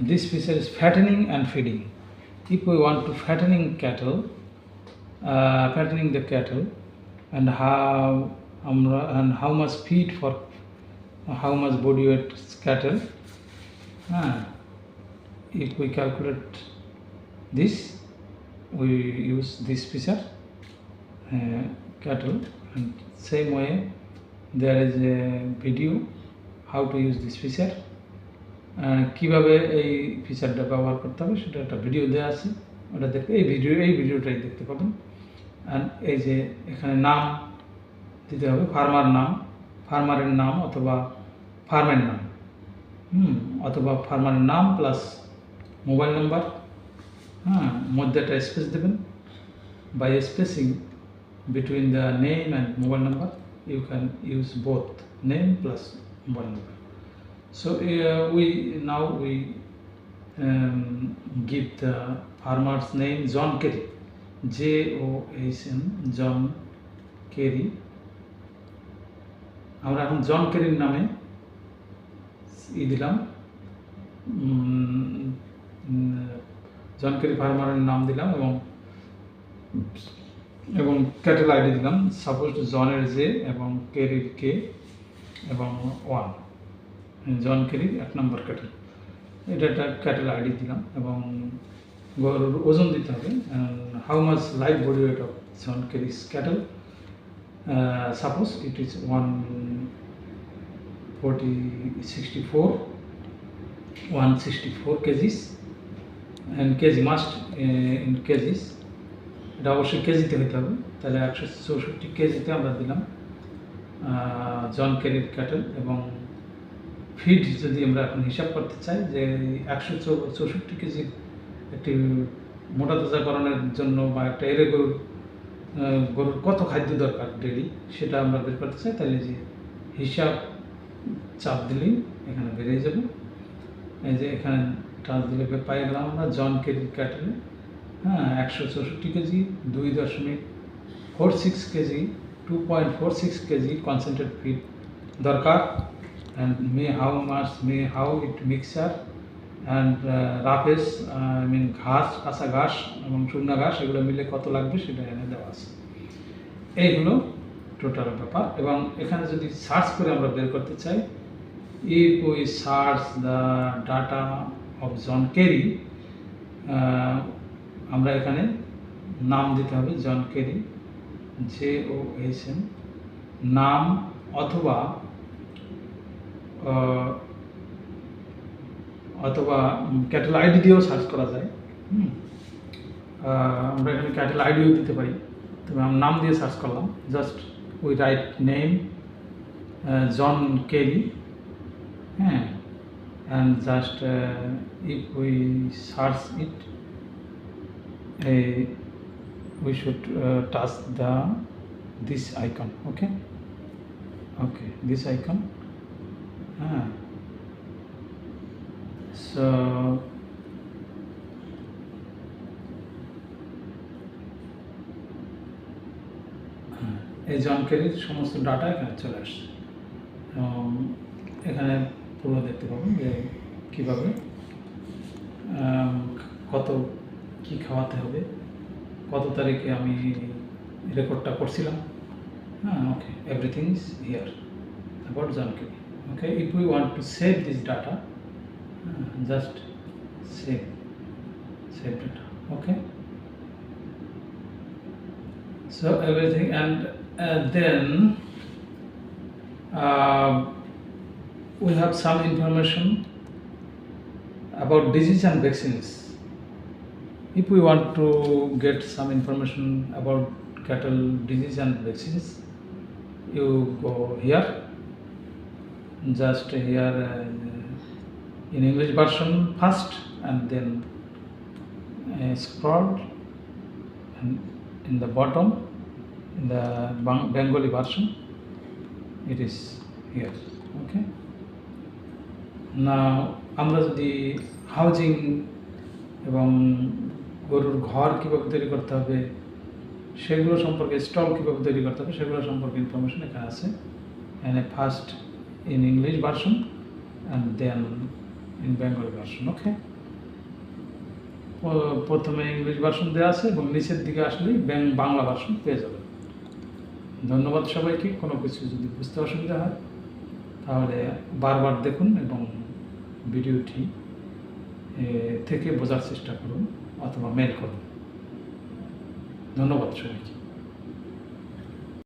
this feature is fattening and feeding. If we want to fattening cattle, uh, fattening the cattle, and how um, and how much feed for how much body weight cattle. Uh, if we calculate this, we use this feature uh, cattle, and same way there is a video how to use this feature. কীভাবে এই ফিচারটা ব্যবহার করতে হবে সেটা একটা video দেওয়া আছে। ওটা দেখতে এই ভিডিও এই ভিডিওটাই দেখতে পাবেন। আর এই যে এখানে নাম দিতে হবে ফার্মার নাম। ফার্মারের নাম অথবা ফার্মের নাম। হুম, অথবা ফার্মারের নাম প্লাস মোবাইল নাম্বার হ্যাঁ মধ্যে একটা স্পেস দেবেন। By spacing between the name and mobile number, you can use both name plus mobile number so uh, we now we um, give the farmer's name john kerry. J o h n john kerry. আমরা এখন জন কেরির নামে ই দিলাম। John Kerry ফার্মারের নাম দিলাম এবং এবং cattle ID দিলাম। Suppose জনের জে এবং কেরির কে এবং ওয়ান জন কেরির এক নম্বর ক্যাটেল এটা একটা ক্যাটেল আইডি দিলাম এবং গরুর ওজন দিতে হবে। How much life body weight of John Kerry's cattle suppose it is one forty sixty four one sixty four kgs and kg must in kgs এটা অবশ্যই কেজিতে হইতে হবে। তাহলে একশো চৌষট্টি কেজিতে আমরা দিলাম জন কেরির ক্যাটেল এবং ফিড যদি আমরা এখন হিসাব করতে চাই যে একশো চৌষট্টি কেজির একটি মোটা তাজাকরণের জন্য বা একটা এরে গরুর গরুর কত খাদ্য দরকার ডেলি সেটা আমরা বের করতে চাই, তাহলে যে হিসাব চাপ দিলেই এখানে বেরিয়ে যাবে। এই যে এখানে টাচ দিলে পাই গেলাম আমরা, জন কেরির ক্যাটেলে হ্যাঁ একশো চৌষট্টি কেজি, দুই দশমিক four six kg two point four six kg concentrate feed দরকার। And may how mass may how it mixer and roughs I mean ঘাস কাঁচা ঘাস এবং শুকনো ঘাস এগুলো মিলে কত লাগবে সেটা এনে দেওয়া আছে। এই হলো টোটাল ব্যাপার। এবং এখানে যদি সার্চ করে আমরা বের করতে চাই, if we search the data of John Kerry আমরা এখানে নাম দিতে হবে John Kerry J O S N নাম অথবা অথবা ক্যাটেল আইডি দিয়েও সার্চ করা যায়। আমরা এখানে ক্যাটেল আইডিও দিতে পারি। তবে আমি নাম দিয়ে সার্চ করলাম। Just we write name John Kerry হ্যাঁ? uh, if we search it uh, we should uh, touch the this icon okay? Okay this icon. Ah. so, এই জনকেরির সমস্ত ডাটা এখানে চলে আসছে। এখানে পুরো দেখতে পাবেন যে কীভাবে কত কি খাওয়াতে হবে, কত তারিখে আমি রেকর্ডটা করছিলাম। হ্যাঁ okay everything is here about জানকারি okay if we want to save this data uh, just save save data okay? So everything and uh, then uh, we have some information about disease and vaccines. If we want to get some information about cattle disease and vaccines you go here. Just here uh, in English version first, and then uh, scroll, and in the bottom, in the Bengali version, it is here. Okay. না আমরা যদি housing এবং গরুর ঘর কীভাবে তৈরি করতে হবে সেগুলো সম্পর্কে স্টল কীভাবে তৈরি করতে হবে সেগুলো সম্পর্কে ইনফরমেশন এখানে আছে এখানে first in English version and then in Bengali version okay প্রথমে ইংলিশ ভার্সন দেওয়া আছে এবং নিচের দিকে আসলেই ব্যাং- বাংলা ভার্সন পেয়ে যাবেন। ধন্যবাদ সবাইকে, কোনো কিছু যদি বুঝতে অসুবিধা হয়, তাহলে বারবার দেখুন এবং ভিডিওটি থেকে বোঝার চেষ্টা করুন অথবা মেল করুন। ধন্যবাদ সবাইকে।